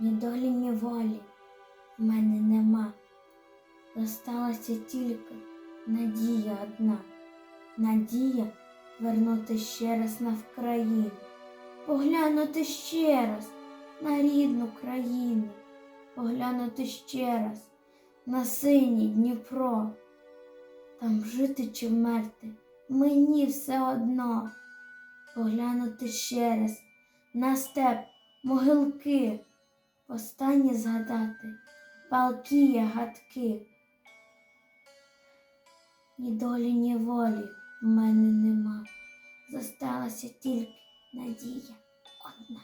ні долі, ні волі в мене нема. Зосталася тільки надія одна, надія вернути ще раз на Вкраїну, поглянути ще раз на рідну країну, поглянути ще раз на синій Дніпро. Там жити чи вмерти мені все одно. Поглянути ще раз на степ, могилки, останнє згадати палкі гадки. Ні долі, ні волі в мене нема. Зосталася тільки надія одна.